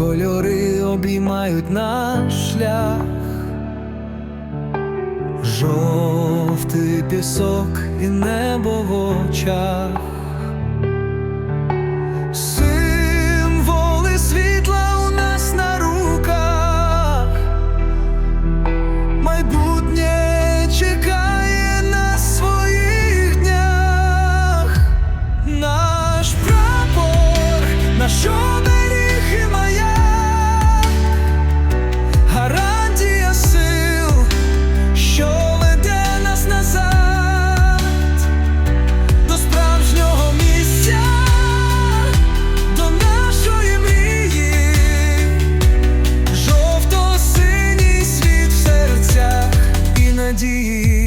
кольори обіймають наш шлях, жовтий пісок і небо в очах. You.